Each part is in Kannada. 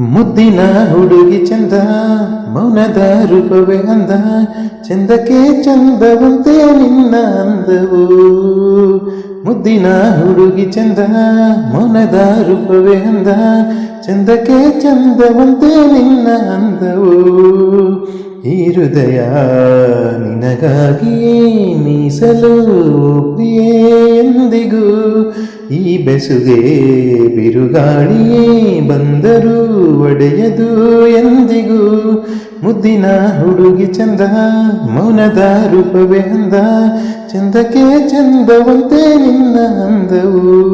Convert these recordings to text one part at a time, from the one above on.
ಮುದ್ದಿನ ಹುಡುಗಿ ಚಂದ ಮೌನದ ರೂಪವೇ ಅಂದ, ಚಂದಕ್ಕೆ ಚಂದವಂತೆ ನಿನ್ನ ಅಂದವು. ಮುದ್ದಿನ ಹುಡುಗಿ ಚಂದ ಮೌನದ ರೂಪವೇ ಅಂದ, ಚಂದಕ್ಕೆ ಚಂದವಂತೆ ನಿನ್ನ ಅಂದವು. ಈ ಹೃದಯ ನಿನಗಾಗಿ ಮೀಸಲು ಪ್ರಿಯೇ. ಬೆಸುಗೆ ಬಿರುಗಾಳಿಯೇ ಬಂದರೂ ಒಡೆಯದು ಎಂದಿಗೂ. ಮುದ್ದಿನ ಹುಡುಗಿ ಚಂದ, ಮೌನದ ರೂಪವೇ ಅಂದ. ಚಂದಕ್ಕೆ ಚಂದವಂತೆ ನಿನ್ನ ಅಂದವು.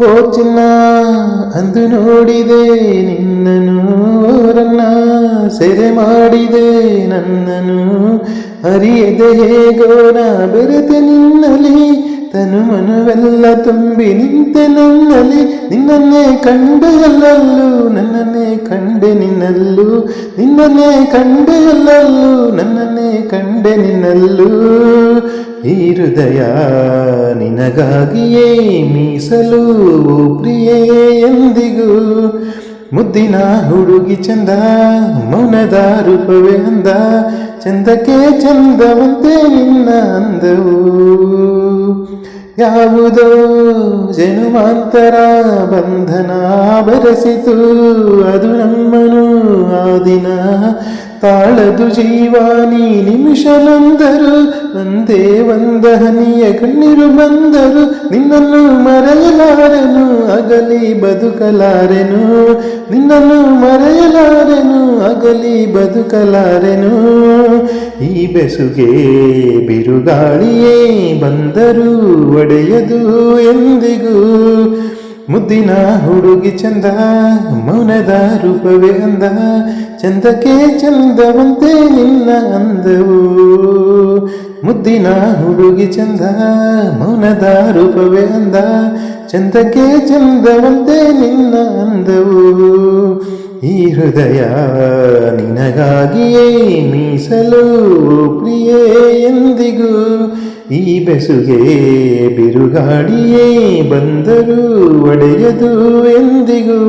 ಓ ಚಿನ್ನ, ಅಂದು ನೋಡಿದೆ ನಿನ್ನನು ರನ್ನ ಸೆರೆ ಮಾಡಿದೆ ನನ್ನನು ಅರಿಯದೆ ಹೇಗೋ ನಾ ಬೆರೆತೆ ನಿನ್ನಲಿ ತನು ಮನವೆಲ್ಲ ತುಂಬಿ ನಿಂತೆ ನನ್ನಲ್ಲಿ ನಿನ್ನನ್ನೇ ಕಂಡೆ ಅಲ್ಲಲ್ಲೂ ನನ್ನನ್ನೇ ಕಂಡೆ ನಿನ್ನಲ್ಲೂ, ನಿನ್ನನ್ನೇ ಕಂಡೆ ಎಲ್ಲಲ್ಲೂ ನನ್ನನ್ನೇ ಕಂಡೆ ನಿನ್ನಲ್ಲೂ. ಈ ಹೃದಯ ನಿನಗಾಗಿಯೇ ಮೀಸಲು ಪ್ರಿಯೇ ಎಂದಿಗೂ ಮುದ್ದಿನ ಹುಡುಗಿ ಚಂದ, ಮೌನದ ರೂಪವೇ ಅಂದ, ಚಂದಕ್ಕೆ ಚಂದವಂತೆ ನಿನ್ನ ಅಂದವು. ಯಾವುದೋ ಜನುಮಾಂತರ ಬಂಧನ ಬರೆಸಿತು, ಅದು ನಮ್ಮನು ಆ ದಿನ ತಾಳದು ಜೀವಾನಿ ನಿಮಿಷನಂದರು ಒಂದೇ ಒಂದ ಹನಿಯ ಕಣ್ಣೀರು ಬಂದರು. ನಿನ್ನನ್ನು ಮರೆಯಲಾರೆನು, ಅಗಲಿ ಬದುಕಲಾರೆನು. ನಿನ್ನನ್ನು ಮರೆಯಲಾರೆನು, ಅಗಲಿ ಬದುಕಲಾರೆನು. ಈ ಬೆಸುಗೆ ಬಿರುಗಾಳಿಯೇ ಬಂದರೂ ಒಡೆಯದು ಎಂದಿಗೂ. ಮುದ್ದಿನ ಹುಡುಗಿ ಚಂದ, ಮೌನದ ರೂಪವೇ ಅಂದ. ಚಂದಕ್ಕೆ ಚಂದವಂತೆ ನಿನ್ನ ಅಂದವು. ಮುದ್ದಿನ ಹುಡುಗಿ ಚಂದ, ಮೌನದ ರೂಪವೇ ಅಂದ. ಚಂದಕ್ಕೆ ಚಂದವಂತೆ ನಿನ್ನ ಅಂದವು. ಈ ಹೃದಯ ನಿನಗಾಗಿಯೇ ಮೀಸಲು ಪ್ರಿಯೇ ಎಂದಿಗೂ. ಈ ಬೆಸುಗೆ ಬಿರುಗಾಡಿಯೇ ಬಂದರೂ ಒಡೆಯದು ಎಂದಿಗೂ.